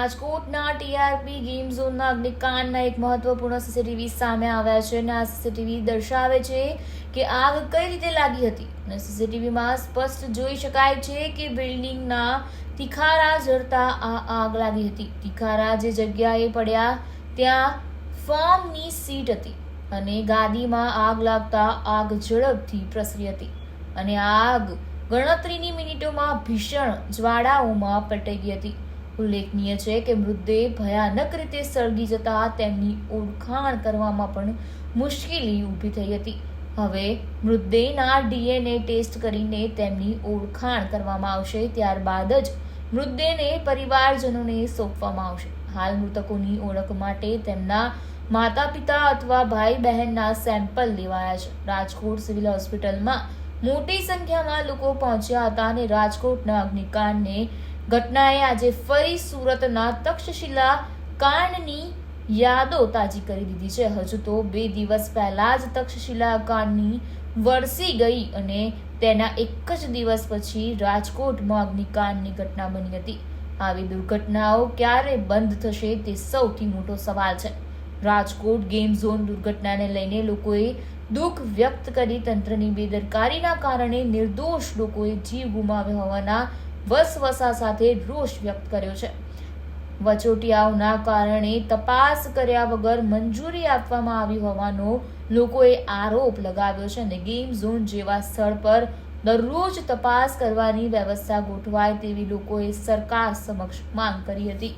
રાજકોટના TRP game ઝોનના અગ્નિકાંડના એક મહત્વપૂર્ણ સીસીટીવી સામે આવ્યા છે અને આ સીસીટીવી દર્શાવે છે કે આગ કઈ રીતે લાગી હતી. અને સીસીટીવીમાં સ્પષ્ટ જોઈ શકાય છે કે બિલ્ડિંગના તિખારા જડતા આ આગ લાગી હતી. તિખારા જે જગ્યાએ પડ્યા ત્યાં ફોર્મની સીટ હતી અને ગાદીમાં આગ લાગતા આગ ઝડપથી પ્રસરી હતી અને આગ ગણતરીની મિનિટોમાં ભીષણ જ્વાળાઓમાં પલટાઈ ગઈ હતી. ઉલ્લેખનીય છે કે મૃતદેહ ભયાનક રીતે સળગી જતા તેમની ઓળખાણ કરવામાં પણ મુશ્કેલી ઊભી થઈ હતી. હવે મૃતદેહના ડીએનએ ટેસ્ટ કરીને તેમની ઓળખાણ કરવામાં આવશે, ત્યારબાદ જ મૃતદેહને પરિવારજનોને સોંપવામાં આવશે. હાલ મૃતકોની ઓળખ માટે તેમના માતા પિતા અથવા ભાઈ બહેનના સેમ્પલ લેવાયા છે. રાજકોટ સિવિલ હોસ્પિટલમાં મોટી સંખ્યામાં લોકો પહોંચ્યા હતા અને રાજકોટના અગ્નિકાંડને ઘટનાએ આજે ફરી સુરતના તક્ષશિલા કાંડની યાદો તાજી કરી દીધી છે. હજુ તો બે દિવસ પહેલા જ તક્ષશિલા કાંડની વરસી ગઈ અને તેના એક જ દિવસ પછી રાજકોટમાં અગ્નિકાંડની ઘટના બની હતી. આવી દુર્ઘટનાઓ ક્યારે બંધ થશે તે સૌથી મોટો સવાલ છે. રાજકોટ ગેમ ઝોન દુર્ઘટનાને લઈને લોકોએ દુઃખ વ્યક્ત કરી તંત્રની બેદરકારીના કારણે નિર્દોષ લોકોએ જીવ ગુમાવ્યો હોવાના વસવસા સાથે રોષ વ્યક્ત કર્યો છે. વચોટિયાઓના કારણે તપાસ કર્યા વગર મંજૂરી આપવામાં આવી હોવાનો લોકોએ આરોપ લગાવ્યો છે અને ગેમ ઝોન જેવા સ્થળ પર દરરોજ તપાસ કરવાની વ્યવસ્થા ગોઠવાય તેવી લોકોએ સરકાર સમક્ષ માંગ કરી હતી.